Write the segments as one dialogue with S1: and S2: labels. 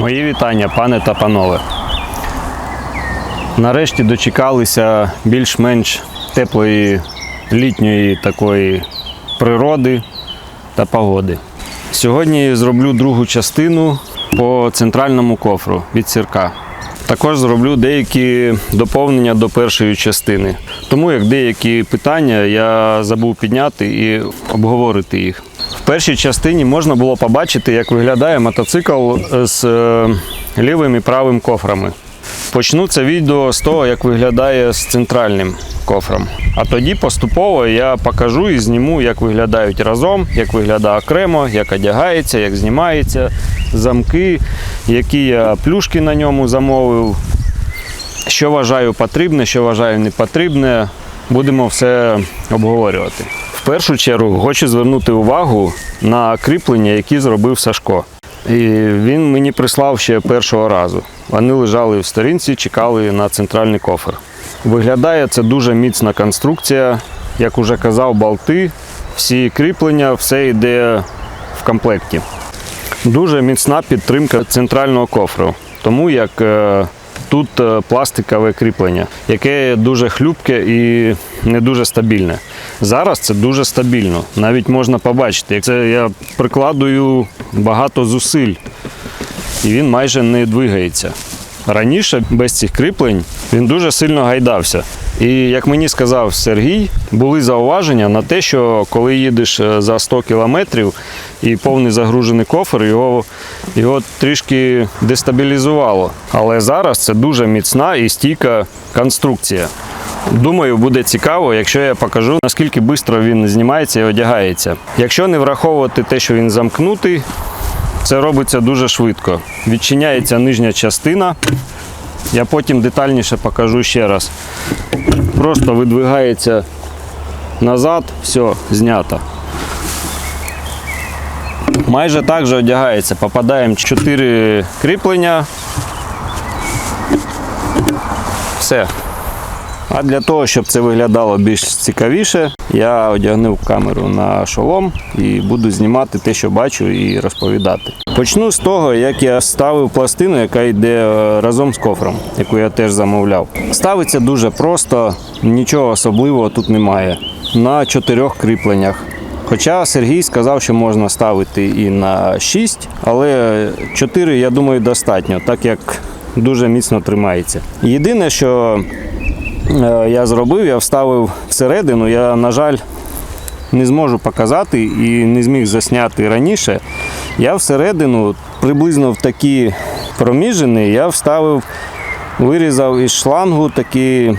S1: Мої вітання, пане та панове. Нарешті дочекалися більш-менш теплої літньої такої природи та погоди. Сьогодні зроблю другу частину по центральному кофру від сірка. Також зроблю деякі доповнення до першої частини. Тому як деякі питання я забув підняти і обговорити їх. Першій частині можна було побачити, як виглядає мотоцикл з е, лівим і правим кофрами. Почну це відео з того, як виглядає з центральним кофром. А тоді поступово я покажу і зніму, як виглядають разом, як виглядає окремо, як одягається, як знімається, замки, які я плюшки на ньому замовив, що вважаю потрібне, що вважаю не потрібне. Будемо все обговорювати. Першу чергу хочу звернути увагу на кріплення, які зробив Сашко. І він мені прислав ще першого разу. Вони лежали в сторінці, чекали на центральний кофр. Виглядає це дуже міцна конструкція. Як уже казав, болти, всі кріплення, все йде в комплекті. Дуже міцна підтримка центрального кофру, тому як е, тут е, пластикове кріплення, яке дуже хлюпке і не дуже стабільне. Зараз це дуже стабільно. Навіть можна побачити, це я прикладую багато зусиль, і він майже не двигається. Раніше без цих кріплень він дуже сильно гайдався. І як мені сказав Сергій, були зауваження на те, що коли їдеш е, за 100 кілометрів і повний загружений кофр, його, його трішки дестабілізувало. Але зараз це дуже міцна і стійка конструкція. Думаю, буде цікаво, якщо я покажу, наскільки швидко він знімається і одягається. Якщо не враховувати те, що він замкнутий, це робиться дуже швидко. Відчиняється нижня частина. Я потім детальніше покажу ще раз. Просто видвигається назад, все, знято. Майже так же одягається. Попадаємо 4 кріплення. Все. А для того, щоб це виглядало більш цікавіше, я одягнув камеру на шолом і буду знімати те, що бачу, і розповідати. Почну з того, як я ставив пластину, яка йде е, разом з кофром, яку я теж замовляв. Ставиться дуже просто, нічого особливого тут немає. На чотирьох кріпленнях. Хоча Сергій сказав, що можна ставити і на 6, але 4, я думаю, достатньо, так як дуже міцно тримається. Єдине, що я зробив, я вставив всередину. Я, на жаль, не зможу показати і не зміг засняти раніше. Я всередину, приблизно в такі проміжини, я вставив, вирізав із шлангу такі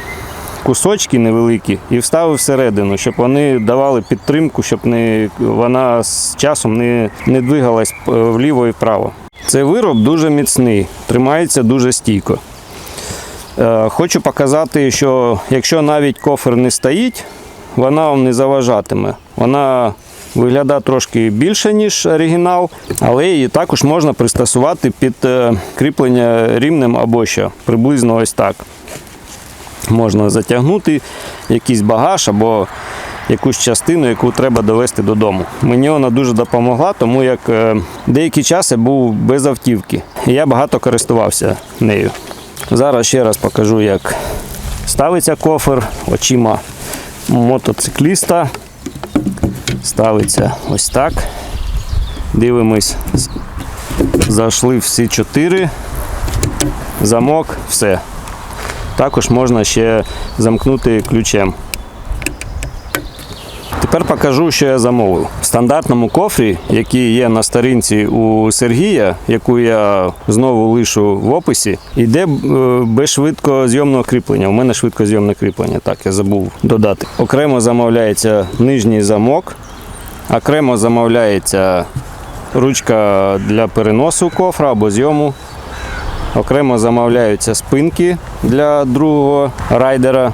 S1: кусочки невеликі і вставив всередину, щоб вони давали підтримку, щоб не, вона з часом не, не двигалась е, вліво і вправо. Цей вироб дуже міцний, тримається дуже стійко. Е, Хочу показати, що якщо навіть кофер не стоїть, вона вам не заважатиме. Вона виглядає трошки більше, ніж оригінал, але її також можна пристосувати під е, кріплення рівнем або що. Приблизно ось так. Можна затягнути якийсь багаж або якусь частину, яку треба довести додому. Мені вона дуже допомогла, тому як е, деякий час я був без автівки. І я багато користувався нею. Зараз ще раз покажу, як ставиться кофер очима мотоцикліста. Ставиться ось так. Дивимось, зайшли всі чотири. Замок, все. Також можна ще замкнути ключем. Тепер покажу, що я замовив. В стандартному кофрі, який є на сторінці у Сергія, яку я знову лишу в описі, йде е, без швидкозйомного кріплення. У мене швидкозйомне кріплення, так я забув додати. Окремо замовляється нижній замок, окремо замовляється ручка для переносу кофра або зйому. Окремо замовляються спинки для другого райдера.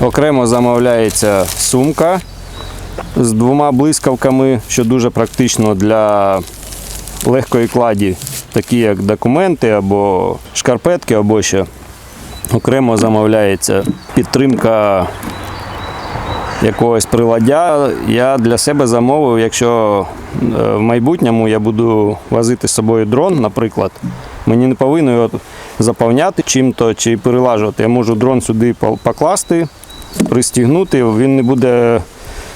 S1: Окремо замовляється сумка з двома блискавками, що дуже практично для легкої кладі, такі як документи або шкарпетки, або що. Окремо замовляється підтримка якогось приладдя. Я для себе замовив, якщо е, в майбутньому я буду возити з собою дрон, наприклад, мені не повинно його заповняти чим-то чи перелажувати. Я можу дрон сюди покласти, пристігнути, він не буде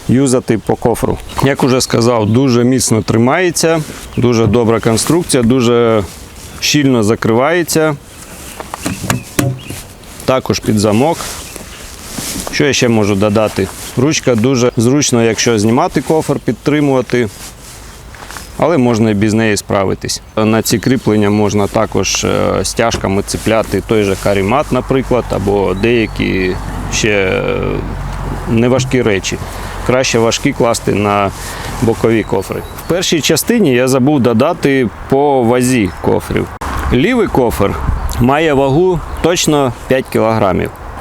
S1: юзати по кофру. Як уже сказав, дуже міцно тримається, дуже добра конструкція, дуже щільно закривається. Також під замок. Що я ще можу додати? Ручка дуже зручно, якщо знімати кофр, підтримувати, але можна і без неї справитись. На ці кріплення можна також е, стяжками цепляти той же карімат, наприклад, або деякі ще е, неважкі речі. Краще важкі класти на бокові кофри. В першій частині я забув додати по вазі кофрів. Лівий кофр має вагу точно 5 кг.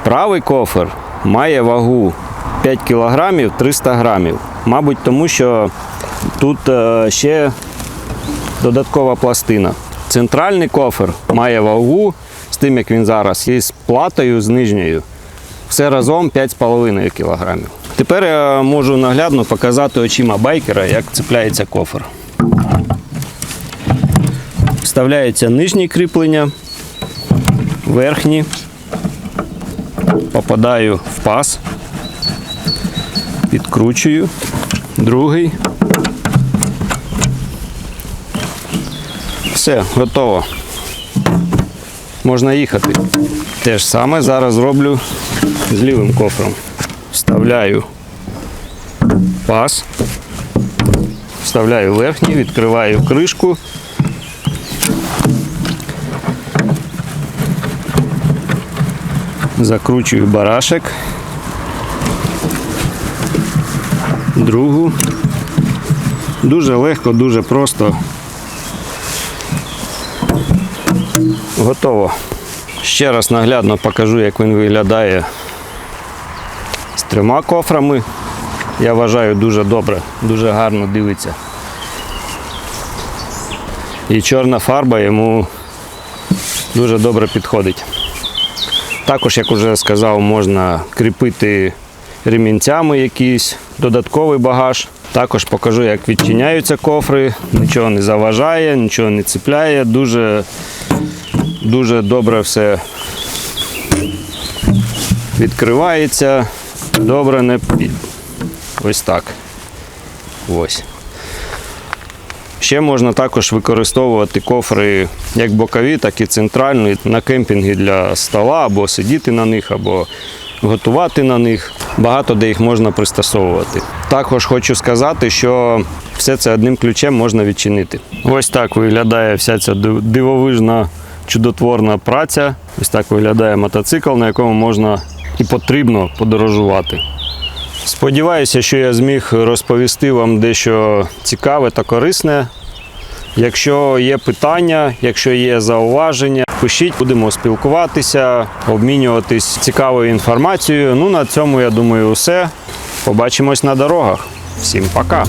S1: Правий кофр має вагу 5 кг 300 грамів. Мабуть, тому що тут е, ще додаткова пластина. Центральний кофр має вагу з тим, як він зараз, і з платою з нижньою. Все разом 5,5 кг. Тепер я можу наглядно показати очима байкера, як цепляється кофр. Вставляється нижні кріплення, верхні. Попадаю в паз, підкручую, другий. Все, готово. Можна їхати. Те ж саме зараз роблю з лівим кофром. Вставляю паз, вставляю верхній, відкриваю кришку. Закручую барашек. Другу. Дуже легко, дуже просто. Готово. Ще раз наглядно покажу, як він виглядає з трьома кофрами. Я вважаю дуже добре, дуже гарно дивиться. І чорна фарба йому дуже добре підходить. Також, як вже сказав, можна кріпити ремінцями якийсь додатковий багаж. Також покажу, як відчиняються кофри, нічого не заважає, нічого не цепляє. Дуже, дуже добре все відкривається. Добре не. Ось так. Ось. Ще можна також використовувати кофри як бокові, так і центральні на кемпінги для стола, або сидіти на них, або готувати на них. Багато де їх можна пристосовувати. Також хочу сказати, що все це одним ключем можна відчинити. Ось так виглядає вся ця дивовижна, чудотворна праця. Ось так виглядає мотоцикл, на якому можна і потрібно подорожувати. Сподіваюся, що я зміг розповісти вам дещо цікаве та корисне. Якщо є питання, якщо є зауваження, пишіть, будемо спілкуватися, обмінюватись цікавою інформацією. Ну на цьому я думаю, все. Побачимось на дорогах. Всім пока!